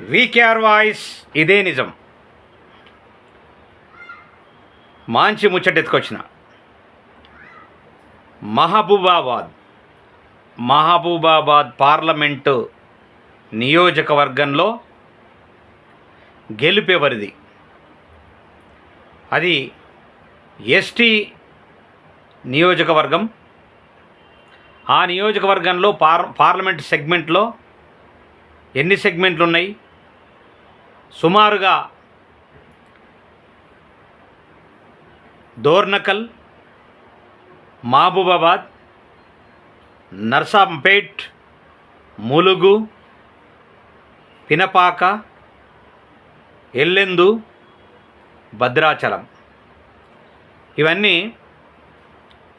VKR voice ఇదే నిజం. మాంచి ముచ్చటెత్తుకొచ్చిన మహబూబాబాద్ మహబూబాబాద్ పార్లమెంటు నియోజకవర్గంలో గెలుపెవరిది అది ఎస్టీ నియోజకవర్గం. ఆ నియోజకవర్గంలో పార్ పార్లమెంట్ సెగ్మెంట్లో ఎన్ని సెగ్మెంట్లు ఉన్నాయి సుమారుగా దోర్నకల్ మహబూబాబాద్ నర్సాంపేట్ ములుగు పినపాక ఎల్లెందు భద్రాచలం. ఇవన్నీ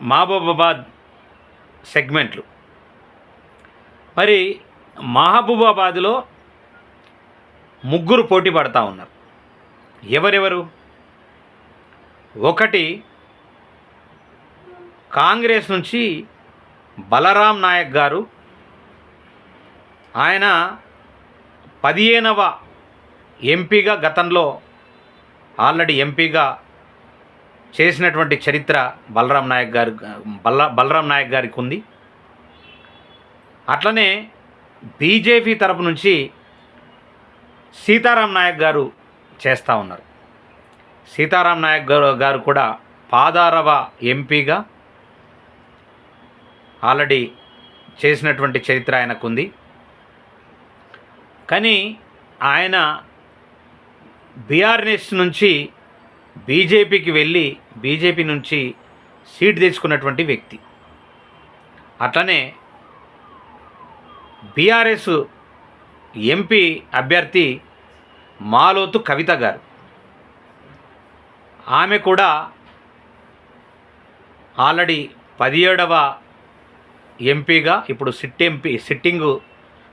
మహబూబాబాద్ సెగ్మెంట్లు. మరి మహబూబాబాద్లో ముగ్గురు పోటీ పడతా ఉన్నారు. ఎవరెవరు? ఒకటి కాంగ్రెస్ నుంచి బలరాం నాయక్ గారు. ఆయన పదిహేనవ ఎంపీగా గతంలో ఆల్రెడీ ఎంపీగా చేసినటువంటి చరిత్ర బలరాం నాయక్ గారు బల్ల బలరాం నాయక్ గారికి ఉంది. అట్లనే బీజేపీ తరపు నుంచి సీతారాం నాయక్ గారు చేస్తూ ఉన్నారు. సీతారాం నాయక్ గారు గారు కూడా పాదారవ ఎంపీగా ఆల్రెడీ చేసినటువంటి చరిత్ర ఆయనకుంది. కానీ ఆయన బీఆర్ఎస్ నుంచి బీజేపీకి వెళ్ళి బీజేపీ నుంచి సీట్ తెచ్చుకున్నటువంటి వ్యక్తి. అట్లనే బీఆర్ఎస్ ఎంపీ అభ్యర్థి మాలోతు కవిత గారు. ఆమె కూడా ఆల్రెడీ పదిహేడవ ఎంపీగా ఇప్పుడు సిట్ ఎంపీ సిట్టింగు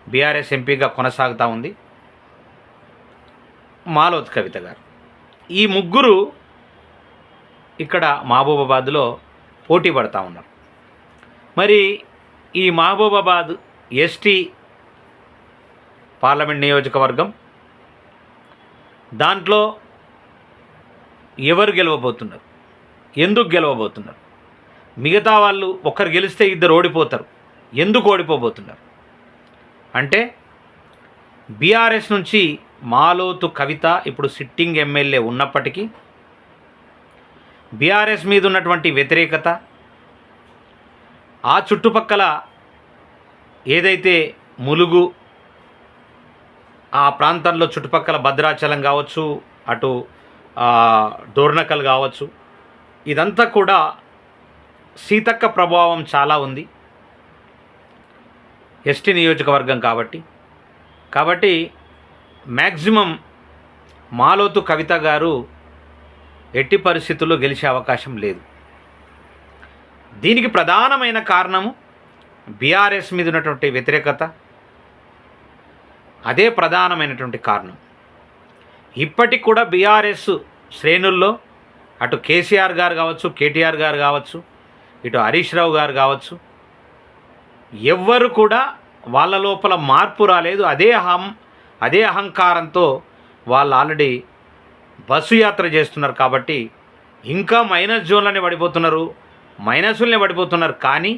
బీఆర్ఎస్ ఎంపీగా కొనసాగుతూ ఉంది మాలోత్ కవిత గారు. ఈ ముగ్గురు ఇక్కడ మహబూబాబాద్లో పోటీ పడతా ఉన్నారు. మరి ఈ మహబూబాబాద్ ఎస్టీ పార్లమెంట్ నియోజకవర్గం. దాంట్లో ఎవరు గెలవబోతున్నారు? ఎందుకు గెలవబోతున్నారు? మిగతా వాళ్ళు ఒక్కరు గెలిస్తే ఇద్దరు ఓడిపోతారు. ఎందుకు ఓడిపోబోతున్నారు? అంటే బీఆర్ఎస్ నుంచి మాలోతు కవిత ఇప్పుడు సిట్టింగ్ ఎమ్మెల్యే ఉన్నప్పటికీ బీఆర్ఎస్ మీద ఉన్నటువంటి వ్యతిరేకత ఆ చుట్టుపక్కల ఏదైతే ములుగు ఆ ప్రాంతంలో చుట్టుపక్కల భద్రాచలం కావచ్చు అటు డోర్నకల్ కావచ్చు ఇదంతా కూడా సీతక్క ప్రభావం చాలా ఉంది. ఎస్టీ నియోజకవర్గం కాబట్టి. కాబట్టి మ్యాక్సిమం మాలోతు కవిత గారు ఎట్టి పరిస్థితుల్లో గెలిచే అవకాశం లేదు. దీనికి ప్రధానమైన కారణము బీఆర్ఎస్ మీద ఉన్నటువంటి వ్యతిరేకత అదే ప్రధానమైనటువంటి కారణం. ఇప్పటికి కూడా బీఆర్ఎస్ శ్రేణుల్లో అటు కేసీఆర్ గారు కావచ్చు కేటీఆర్ గారు కావచ్చు ఇటు హరీష్ రావు గారు కావచ్చు ఎవ్వరు కూడా వాళ్ళ లోపల మార్పు రాలేదు. అదే అహం అదే అహంకారంతో వాళ్ళు ఆల్రెడీ బస్సు యాత్ర చేస్తున్నారు కాబట్టి ఇంకా మైనస్ జోన్లోనే పడిపోతున్నారు మైనస్లనే పడిపోతున్నారు కానీ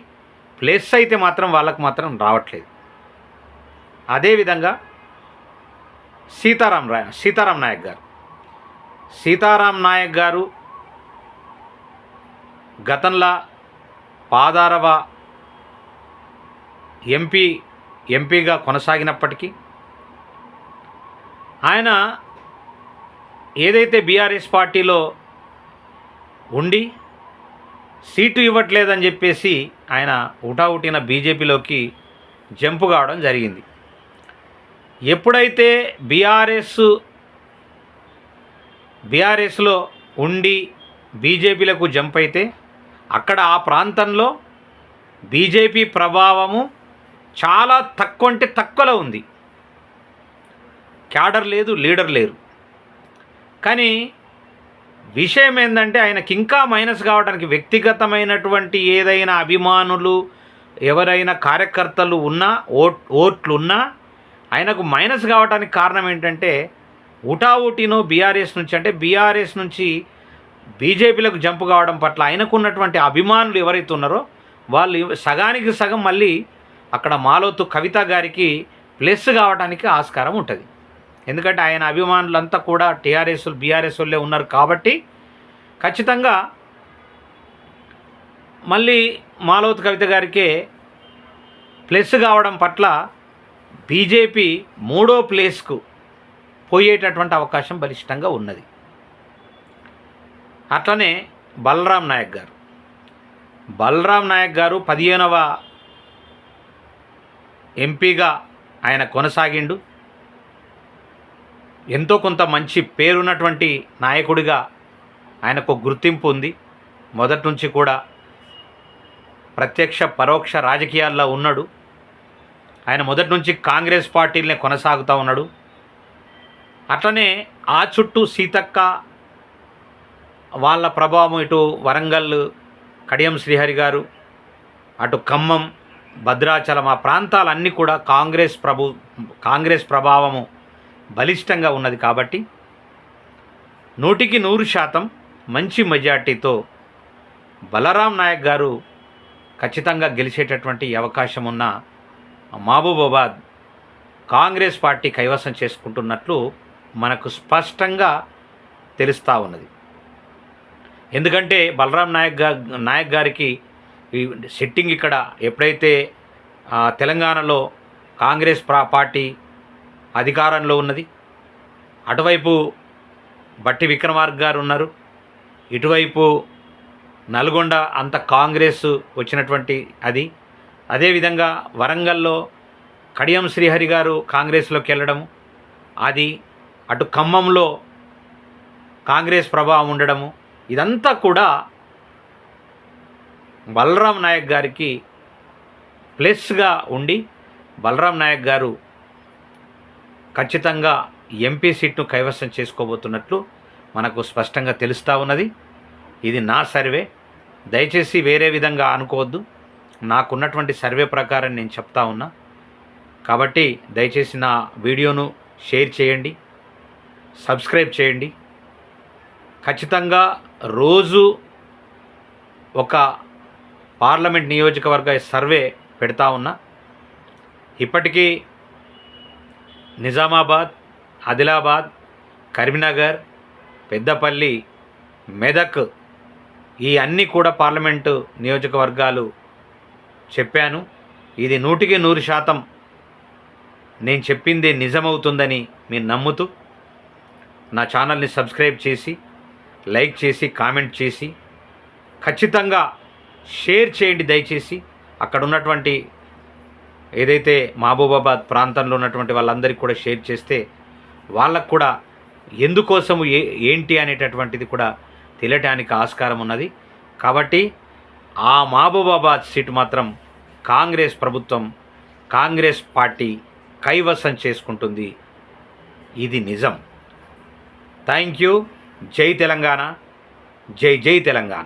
ప్లస్ అయితే మాత్రం వాళ్ళకు మాత్రం రావట్లేదు. అదేవిధంగా సీతారాం రా సీతారాం నాయక్ గారు. సీతారాం నాయక్ గారు గతంలో పాదారవ ఎంపీ ఎంపీగా కొనసాగినప్పటికీ ఆయన ఏదైతే బీఆర్ఎస్ పార్టీలో ఉండి సీటు ఇవ్వట్లేదని చెప్పేసి ఆయన ఉటావుటిన బీజేపీలోకి జంపు కావడం జరిగింది. ఎప్పుడైతే బీఆర్ఎస్ బీఆర్ఎస్లో ఉండి బీజేపీలకు జంప్ అయితే అక్కడ ఆ ప్రాంతంలో బీజేపీ ప్రభావము చాలా తక్కువ అంటే తక్కువలో ఉంది. క్యాడర్ లేదు లీడర్ లేరు. కానీ విషయం ఏంటంటే ఆయనకి ఇంకా మైనస్ కావడానికి వ్యక్తిగతమైనటువంటి ఏదైనా అభిమానులు ఎవరైనా కార్యకర్తలు ఉన్నా ఓట్ ఓట్లు ఉన్నా ఆయనకు మైనస్ కావడానికి కారణం ఏంటంటే ఉటావుటినో బీఆర్ఎస్ నుంచి అంటే బీఆర్ఎస్ నుంచి బీజేపీలకు జంపు కావడం పట్ల ఆయనకున్నటువంటి అభిమానులు ఎవరైతే ఉన్నారో వాళ్ళు సగానికి సగం మళ్ళీ అక్కడ మాలోతు కవిత గారికి ప్లస్ కావడానికి ఆస్కారం ఉంటుంది. ఎందుకంటే ఆయన అభిమానులంతా కూడా టీఆర్ఎస్ బీఆర్ఎస్ వాళ్ళే ఉన్నారు కాబట్టి ఖచ్చితంగా మళ్ళీ మాలోతు కవిత గారికే ప్లస్ కావడం పట్ల బీజేపీ మూడో ప్లేస్కు పోయేటటువంటి అవకాశం బలిష్టంగా ఉన్నది. అట్లనే బలరాం నాయక్ గారు. బలరాం నాయక్ గారు పదిహేనవ ఎంపీగా ఆయన కొనసాగిండు. ఎంతో కొంత మంచి పేరున్నటువంటి నాయకుడిగా ఆయనకు గుర్తింపు ఉంది. మొదటి నుంచి కూడా ప్రత్యక్ష పరోక్ష రాజకీయాల్లో ఉన్నాడు. ఆయన మొదటి నుంచి కాంగ్రెస్ పార్టీలనే కొనసాగుతూ ఉన్నాడు. అట్లనే ఆ చుట్టూ సీతక్క వాళ్ళ ప్రభావం ఇటు వరంగల్ కడియం శ్రీహరి గారు అటు ఖమ్మం భద్రాచలం ఆ ప్రాంతాలన్నీ కూడా కాంగ్రెస్ ప్రభు కాంగ్రెస్ ప్రభావము బలిష్టంగా ఉన్నది కాబట్టి నూటికి నూరు శాతం మంచి మెజార్టీతో బలరాం నాయక్ గారు ఖచ్చితంగా గెలిచేటటువంటి అవకాశం ఉన్న మహబూబాబాద్ కాంగ్రెస్ పార్టీ కైవసం చేసుకుంటున్నట్లు మనకు స్పష్టంగా తెలుస్తూ ఉన్నది. ఎందుకంటే బలరాం నాయక్గా నాయక్ గారికి ఈ సిట్టింగ్ ఇక్కడ ఎప్పుడైతే తెలంగాణలో కాంగ్రెస్ ప్రా పార్టీ అధికారంలో ఉన్నది అటువైపు బట్టి విక్రమార్క గారు ఉన్నారు ఇటువైపు నల్గొండ అంత కాంగ్రెస్ వచ్చినటువంటి అది అదేవిధంగా వరంగల్లో కడియం శ్రీహరి గారు కాంగ్రెస్లోకి వెళ్ళడం అది అటు ఖమ్మంలో కాంగ్రెస్ ప్రభావం ఉండడము ఇదంతా కూడా బలరాం నాయక్ గారికి ప్లస్గా ఉండి బలరాం నాయక్ గారు ఖచ్చితంగా ఎంపీ సీట్ను కైవసం చేసుకోబోతున్నట్లు మనకు స్పష్టంగా తెలుస్తూ ఉన్నది. ఇది నా సర్వే. దయచేసి వేరే విధంగా అనుకోవద్దు. నాకున్నటువంటి సర్వే ప్రకారం నేను చెప్తా ఉన్నా. కాబట్టి దయచేసి నా వీడియోను షేర్ చేయండి. సబ్స్క్రైబ్ చేయండి. ఖచ్చితంగా రోజు ఒక పార్లమెంట్ నియోజకవర్గ సర్వే పెడతా ఉన్నా. ఇప్పటికీ నిజామాబాద్ ఆదిలాబాద్ కరీంనగర్ పెద్దపల్లి మెదక్ ఈ అన్నీ కూడా పార్లమెంటు నియోజకవర్గాలు చెప్పాను ఇది నూటికి నూరు శాతం నేను చెప్పింది నిజమవుతుందని మీరు నమ్ముతూ నా ఛానల్ని సబ్స్క్రైబ్ చేసి లైక్ చేసి కామెంట్ చేసి ఖచ్చితంగా షేర్ చేయండి దయచేసి. అక్కడ ఉన్నటువంటి ఏదైతే మహబూబాబాద్ ప్రాంతంలో ఉన్నటువంటి వాళ్ళందరికీ కూడా షేర్ చేస్తే వాళ్ళకు కూడా ఎందుకోసము ఏ ఏంటి అనేటటువంటిది కూడా తెలియటానికి ఆస్కారం ఉన్నది. కాబట్టి ఆ మహబూబాబాద్ సీటు మాత్రం కాంగ్రెస్ ప్రభుత్వం కాంగ్రెస్ పార్టీ కైవసం చేసుకుంటుంది. ఇది నిజం. Thank you. జై తెలంగాణ. జై జై తెలంగాణ.